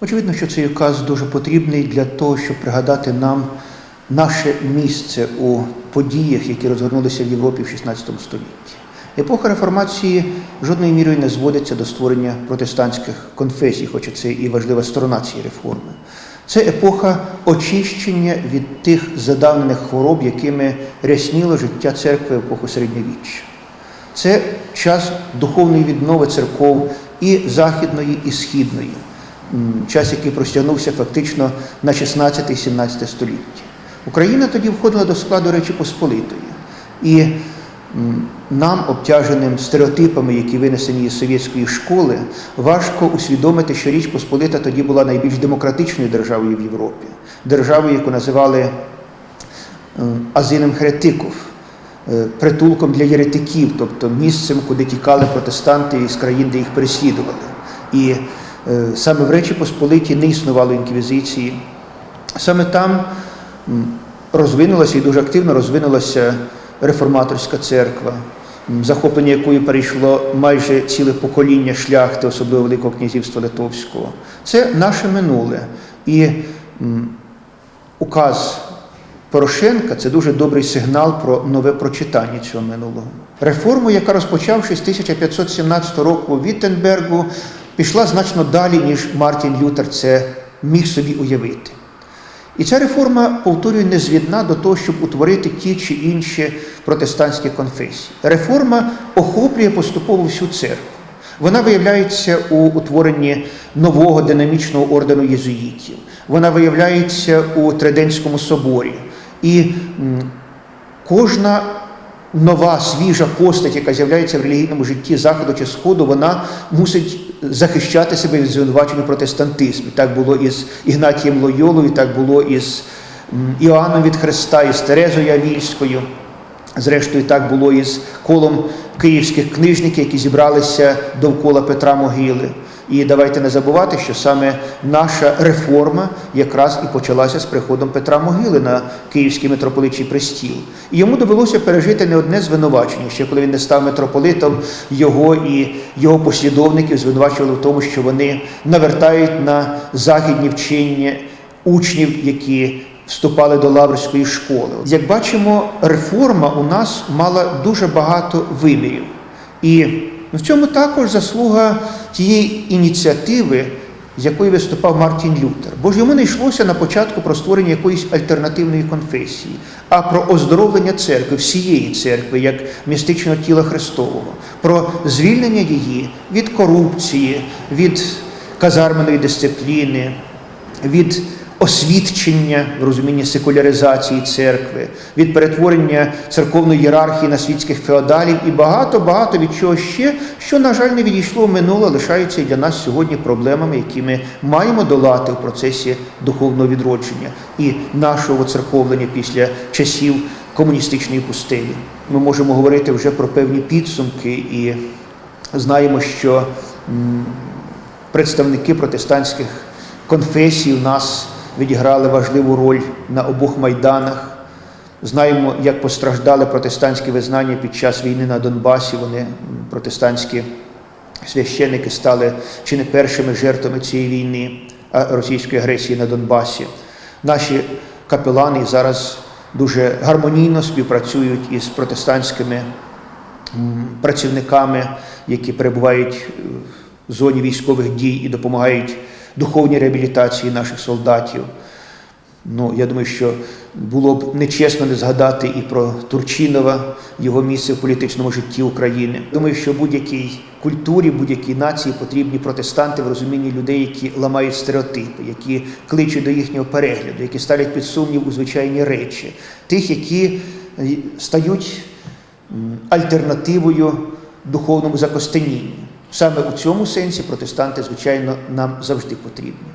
Очевидно, що цей указ дуже потрібний для того, щоб пригадати нам наше місце у подіях, які розгорнулися в Європі в 16 столітті. Епоха реформації жодною мірою не зводиться до створення протестантських конфесій, хоча це і важлива сторона цієї реформи. Це епоха очищення від тих задавнених хвороб, якими рясніло життя церкви в епоху середньовіччя. Це час духовної віднови церков і західної, і східної, час, який простягнувся фактично на 16-17 століття. Україна тоді входила до складу Речі Посполитої. І нам, обтяженим стереотипами, які винесені із совєтської школи, важко усвідомити, що Річ Посполита тоді була найбільш демократичною державою в Європі, державою, яку називали азином херетиків, е, притулком для єретиків, тобто місцем, куди тікали протестанти із країн, де їх переслідували. І е, саме в Речі Посполиті не існувало інквізиції. Саме там розвинулася і дуже активно розвинулася реформаторська церква, захоплення якої перейшло майже ціле покоління шляхти, особливо Великого князівства Литовського. Це наше минуле. І указ Порошенка це дуже добрий сигнал про нове прочитання цього минулого. Реформа, яка розпочавшись з 1517 року у Віттенбергу, пішла значно далі, ніж Мартін Лютер це міг собі уявити. І ця реформа, повторюю, не звідна до того, щоб утворити ті чи інші протестантські конфесії. Реформа охоплює поступово всю церкву. Вона виявляється у утворенні нового динамічного ордену єзуїтів. Вона виявляється у Триденському соборі. І кожна нова свіжа постать, яка з'являється в релігійному житті Заходу чи Сходу, вона мусить захищати себе від звинувачень у протестантизмі. Так було із Ігнатієм Лойолою, так було із Іоанном від Христа, із Терезою Авільською. Зрештою, так було із колом київських книжників, які зібралися довкола Петра Могили. І давайте не забувати, що саме наша реформа якраз і почалася з приходом Петра Могили на Київський митрополитчий престіл. І йому довелося пережити не одне звинувачення. Ще коли він не став митрополитом, його і його послідовників звинувачували в тому, що вони навертають на західні вчення учнів, які вступали до Лаврської школи. Як бачимо, реформа у нас мала дуже багато вимірів. І в цьому також заслуга тієї ініціативи, з якою виступав Мартін Лютер. Бо ж йому не йшлося на початку про створення якоїсь альтернативної конфесії, а про оздоровлення церкви, всієї церкви, як містичного тіла Христового, про звільнення її від корупції, від казарменої дисципліни, від освідчення в розумінні секуляризації церкви, від перетворення церковної ієрархії на світських феодалів і багато-багато від чого ще, що, на жаль, не відійшло в минуле, лишається і для нас сьогодні проблемами, які ми маємо долати в процесі духовного відродження і нашого церковлення після часів комуністичної пустелі. Ми можемо говорити вже про певні підсумки і знаємо, що представники протестантських конфесій у нас відіграли важливу роль на обох майданах. Знаємо, як постраждали протестантські визнання під час війни на Донбасі. Вони протестантські священники стали чи не першими жертвами цієї війни, а російської агресії на Донбасі. Наші капелани зараз дуже гармонійно співпрацюють із протестантськими працівниками, які перебувають е, в зоні військових дій і допомагають духовній реабілітації наших солдатів. Ну, я думаю, що було б нечесно не згадати і про Турчинова, його місце в політичному житті України. Думаю, що будь-якій культурі, будь-якій нації потрібні протестанти в розумінні людей, які ламають стереотипи, які кличуть до їхнього перегляду, які ставлять під сумнів у звичайні речі, тих, які е, стають альтернативою духовному закостенінню. Саме у цьому сенсі протестанти, звичайно, нам завжди потрібні.